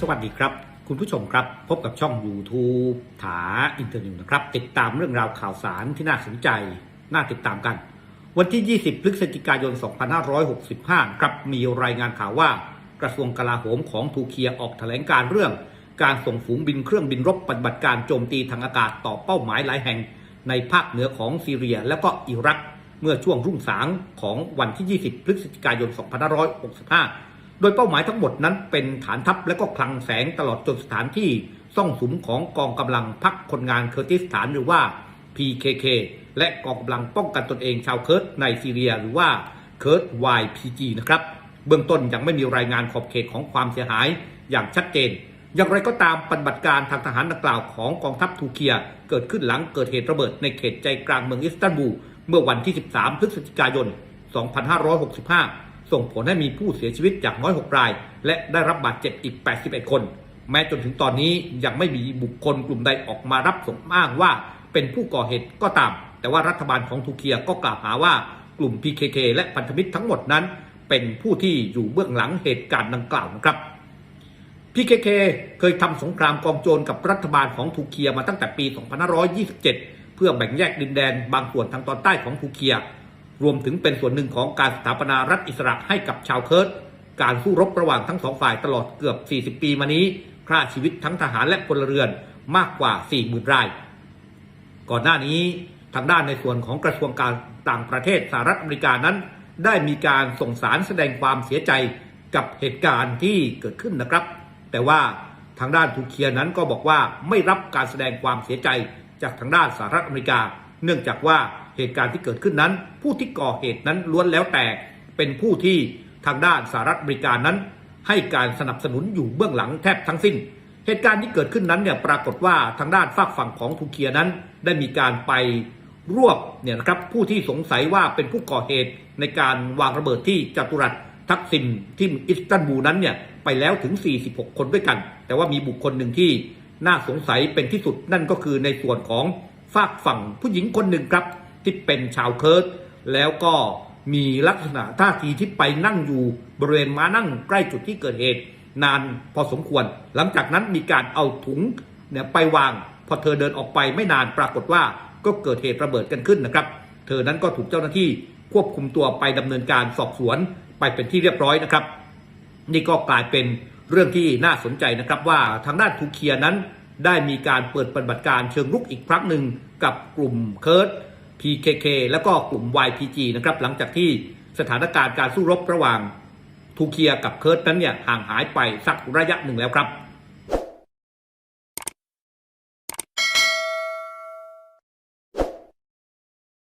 สวัสดีครับ คุณผู้ชมครับ พบกับช่อง YouTube ถาอินเทอร์นิวนะครับ ติดตามเรื่องราวข่าวสารที่น่าสนใจ น่าติดตามกัน วันที่ 20 พฤศจิกายน 2565ครับมีรายงานข่าวว่ากระทรวงกลาโหมของทูเคียออกแถลงการเรื่อง การส่งฝูงบินเครื่องบินรบปฏิบัติการโจมตีทางอากาศต่อเป้าหมายหลายแห่ง ในภาคเหนือของซีเรีย และก็อิรัก เมื่อช่วงรุ่งสางของวันที่ 20 พฤศจิกายน 2565 โดยเป้าหมายทั้งหมดนั้นเป็นฐานทัพและก็คลังแสงตลอดจนสถานที่ซ่องสุมของกองกำลังพักคนงานเคอร์ติสถานหรือว่า PKK และกองกำลังป้องกันตนเองชาวเคิร์ดในซีเรียหรือว่าเคิร์ด YPG นะครับ เบื้องต้นยังไม่มีรายงานขอบเขตของความเสียหายอย่างชัดเจน อย่างไรก็ตามปฏิบัติการทางทหารดังกล่าวของกองทัพทูเคีย เกิดขึ้นหลังเกิดเหตุระเบิดในเขตใจกลางเมืองอิสตันบูลเมื่อวันที่ 13 พฤศจิกายน 2565 ส่งผลให้มีผู้เสียชีวิตอย่างน้อย 6 ราย และได้รับบาดเจ็บอีก 81 คน แม้จนถึงตอนนี้ยังไม่มีบุคคลกลุ่มใดออกมารับสมอ้างว่าเป็นผู้ก่อเหตุก็ตาม แต่ว่ารัฐบาลของทูเคียก็กล่าวหาว่ากลุ่ม PKK และพันธมิตรทั้งหมดนั้น เป็นผู้ที่อยู่เบื้องหลังเหตุการณ์ดังกล่าวนะครับ PKK เคยทำสงครามกองโจรกับรัฐบาลของทูเคียมาตั้งแต่ปี 2527 เพื่อแบ่งแยกดินแดนบางส่วนทางตอนใต้ของทูเคีย รวมถึงเป็นส่วนหนึ่งของการสถาปนารัฐอิสระให้กับชาวเคิร์ดการสู้รบระหว่างทั้งสองฝ่ายตลอดเกือบ 40 ปีมานี้ฆ่าชีวิตทั้งทหารและพลเรือนมากกว่า 40,000 ราย ก่อนหน้านี้ทางด้านในส่วนของกระทรวงการต่างประเทศสหรัฐอเมริกานั้น ได้มีการส่งสารแสดงความเสียใจกับเหตุการณ์ที่เกิดขึ้นนะครับ แต่ว่าทางด้านทูเคียนั้นก็บอกว่าไม่รับการแสดงความเสียใจจากทางด้านสหรัฐอเมริกา เนื่องจากว่าเหตุการณ์ที่เกิดขึ้นนั้น ผู้ที่ก่อเหตุนั้นล้วนแล้วแต่เป็นผู้ที่ทางด้านสหรัฐอเมริกานั้น ให้การสนับสนุนอยู่เบื้องหลังแทบทั้งสิ้น เหตุการณ์ที่เกิดขึ้นนั้นเนี่ยปรากฏว่าทางด้านฝากฝั่งของทูเคียนั้น ได้มีการไปรวบเนี่ยนะครับผู้ที่สงสัยว่าเป็นผู้ก่อเหตุในการวางระเบิดที่จัตุรัสทักซิมที่อิสตันบูลนั้นเนี่ยไปแล้วถึง 46 คนด้วยกัน แต่ว่ามีบุคคลหนึ่งที่น่าสงสัยเป็นที่สุดนั่นก็คือในส่วนของ ฝากฝั่งผู้หญิงคนหนึ่งครับ ที่เป็นชาวเคิร์ดแล้วก็มีลักษณะท่าทีที่ไปนั่งอยู่บริเวณม้านั่งใกล้จุดที่เกิดเหตุ นานพอสมควร หลังจากนั้นมีการเอาถุงเนี่ยไปวาง พอเธอเดินออกไปไม่นานปรากฏว่าก็เกิดเหตุระเบิดกันขึ้นนะครับ เธอนั้นก็ถูกเจ้าหน้าที่ควบคุมตัวไปดำเนินการสอบสวนไปเป็นที่เรียบร้อยนะครับ นี่ก็กลายเป็นเรื่องที่น่าสนใจนะครับว่าทางด้านทูเคียนั้น ได้มีการเปิดปฏิบัติการเชิงรุกอีกครั้งหนึ่งกับกลุ่มเคิร์ด PKK และก็กลุ่ม YPG นะครับหลังจากที่สถานการณ์การสู้รบระหว่างทูเคียกับเคิร์ดนั้นเนี่ยห่างหายไปสักระยะหนึ่งแล้วครับ